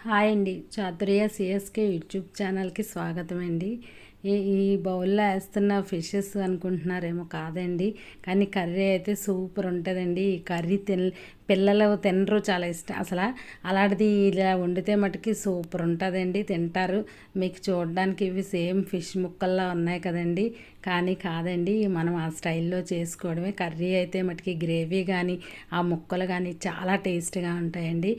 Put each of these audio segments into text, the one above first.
Hi అండి. Chaturya CSK YouTube ఛానల్కి స్వాగతం అండి ఈ ఈ బౌల్లో వేస్తున్న ఫిషెస్ అనుకుంటున్నారేమో కాదండి. కానీ కర్రీ అయితే సూపర్ ఉంటుందండి. ఈ కర్రీ తిన పిల్లలు తినరు చాలా ఇష్టం. అసలు అలాంటిది ఇలా వండితే మటుకి సూపర్ ఉంటుందండి. తింటారు. మీకు చూడడానికి ఇవి సేమ్ ఫిష్ ముక్కల్లా ఉన్నాయి కదండి. కానీ కాదండి మనం ఆ స్టైల్లో చేసుకోవడమే. కర్రీ అయితే మటుకి గ్రేవీ కానీ ఆ ముక్కలు కానీ చాలా టేస్ట్గా ఉంటాయండి.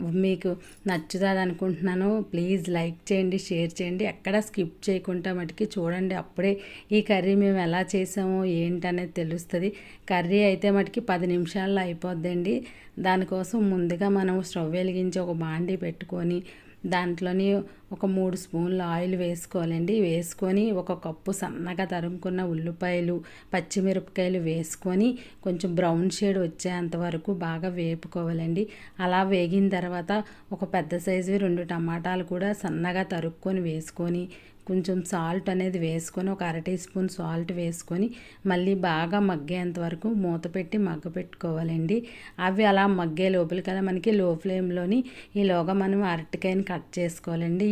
మీకు నచ్చుతుంది అనుకుంటున్నాను. ప్లీజ్ లైక్ చేయండి షేర్ చేయండి. ఎక్కడ స్కిప్ చేయకుండా మటుకి చూడండి అప్పుడే ఈ కర్రీ మేము ఎలా చేసామో ఏంటనేది తెలుస్తుంది. కర్రీ అయితే మటుకి పది నిమిషాల్లో అయిపోద్దండి. దానికోసం ముందుగా మనం స్టవ్ వెలిగించి ఒక బాండీ పెట్టుకొని దాంట్లోని ఒక మూడు స్పూన్లు ఆయిల్ వేసుకోవాలండి. వేసుకొని ఒక కప్పు సన్నగా తరుముకున్న ఉల్లిపాయలు పచ్చిమిరపకాయలు వేసుకొని కొంచెం బ్రౌన్ షేడ్ వచ్చేంత వరకు బాగా వేపుకోవాలండి. అలా వేగిన తర్వాత ఒక పెద్ద సైజు రెండు టమాటాలు కూడా సన్నగా తరుక్కొని వేసుకొని కొంచెం సాల్ట్ అనేది వేసుకొని ఒక అర టీ స్పూన్ సాల్ట్ వేసుకొని మళ్ళీ బాగా మగ్గేంత వరకు మూత పెట్టి మగ్గ పెట్టుకోవాలండి. అవి అలా మగ్గే లోపలికల్లా మనకి లో ఫ్లేమ్లోని ఈలోగా మనం అరటికాయని కట్ చేసుకోవాలండి.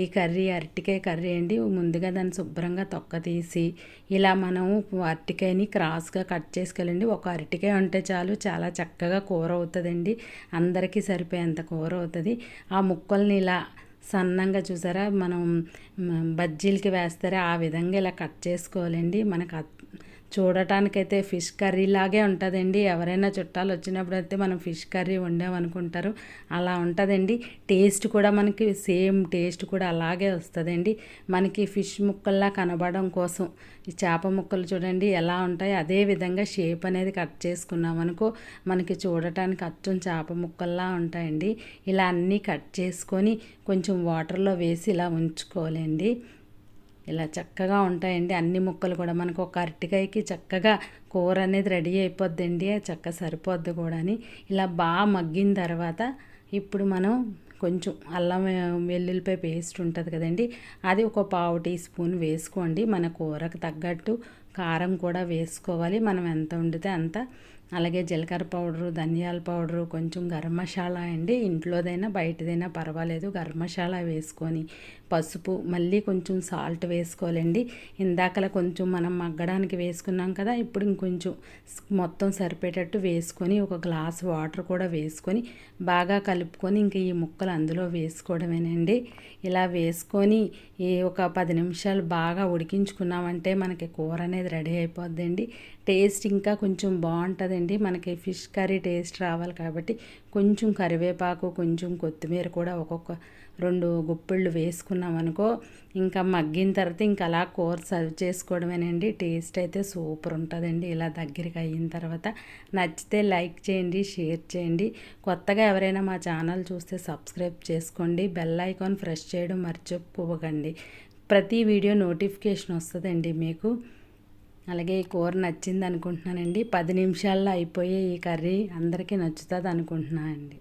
ఈ కర్రీ అరటికాయ కర్రీ అండి. ముందుగా దాన్ని శుభ్రంగా తొక్క తీసి ఇలా మనం అరటికాయని క్రాస్గా కట్ చేసుకోవాలండి. ఒక అరటికాయ ఉంటే చాలు చాలా చక్కగా కూర అవుతుందండి. అందరికీ సరిపోయేంత కూర అవుతుంది. ఆ ముక్కల్ని ఇలా సన్నంగా చూసారా? మనం బజ్జీలకి వేస్తారా? ఆ విధంగా ఇలా కట్ చేసుకోవాలండి. మనకు చూడటానికైతే ఫిష్ కర్రీ లాగే ఉంటుందండి. ఎవరైనా చుట్టాలు వచ్చినప్పుడు అయితే మనం ఫిష్ కర్రీ వండామనుకుంటారు. అలా ఉంటుందండి. టేస్ట్ కూడా మనకి సేమ్ టేస్ట్ కూడా అలాగే వస్తుందండి. మనకి ఫిష్ ముక్కల్లా కనబడడం కోసం ఈ చేప ముక్కలు చూడండి ఎలా ఉంటాయి అదే విధంగా షేప్ అనేది కట్ చేసుకున్నాం అనుకో మనకి చూడటానికి అచ్చం చేప ముక్కల్లా ఉంటాయండి. ఇలా అన్నీ కట్ చేసుకొని కొంచెం వాటర్లో వేసి ఇలా ఉంచుకోవాలండి. ఇలా చక్కగా ఉంటాయండి. అన్ని ముక్కలు కూడా మనకు ఒక అరటికాయకి చక్కగా కూర అనేది రెడీ అయిపోద్దండి. చక్క సరిపోద్ది కూడా అని ఇలా బాగా మగ్గిన తర్వాత ఇప్పుడు మనం కొంచెం అల్లం వెల్లుల్లిపాయ పేస్ట్ ఉంటుంది కదండి. అది ఒక పావు టీ స్పూన్ వేసుకోండి. మన కూరకు తగ్గట్టు కారం కూడా వేసుకోవాలి. మనం ఎంత వండితే అంత. అలాగే జీలకర్ర పౌడరు ధనియాల పౌడరు కొంచెం గరం మసాలా అండి. ఇంట్లోదైనా బయటదైనా పర్వాలేదు. గరం మసాలా వేసుకొని పసుపు మళ్ళీ కొంచెం సాల్ట్ వేసుకోవాలండి. ఇందాకల కొంచెం మనం మగ్గడానికి వేసుకున్నాం కదా ఇప్పుడు ఇంకొంచెం మొత్తం సరిపేటట్టు వేసుకొని ఒక గ్లాస్ వాటర్ కూడా వేసుకొని బాగా కలుపుకొని ఇంకా ఈ ముక్కలు అందులో వేసుకోవడమేనండి. ఇలా వేసుకొని ఈ ఒక పది నిమిషాలు బాగా ఉడికించుకున్నామంటే మనకి కూర అనేది రెడీ అయిపోద్దండి. టేస్ట్ ఇంకా కొంచెం బాగుంటుందండి. మనకి ఫిష్ కర్రీ టేస్ట్ రావాలి కాబట్టి కొంచెం కరివేపాకు కొంచెం కొత్తిమీర కూడా ఒక్కొక్క రెండు గుప్పిళ్ళు వేసుకున్నాం అనుకో ఇంకా మగ్గిన తర్వాత ఇంకా అలా కూర సర్వ్ చేసుకోవడమేనండి. టేస్ట్ అయితే సూపర్ ఉంటుందండి. ఇలా దగ్గరికి అయిన తర్వాత నచ్చితే లైక్ చేయండి షేర్ చేయండి. కొత్తగా ఎవరైనా మా ఛానల్ చూస్తే సబ్స్క్రైబ్ చేసుకోండి. బెల్ ఐకాన్ ప్రెస్ చేయడం మర్చిపోకండి. ప్రతి వీడియో నోటిఫికేషన్ వస్తుందండి మీకు. అలాగే ఈ కూర నచ్చింది అనుకుంటున్నానండి పది నిమిషాల్లో అయిపోయే ఈ కర్రీ అందరికీ నచ్చుతుంది అనుకుంటున్నానండి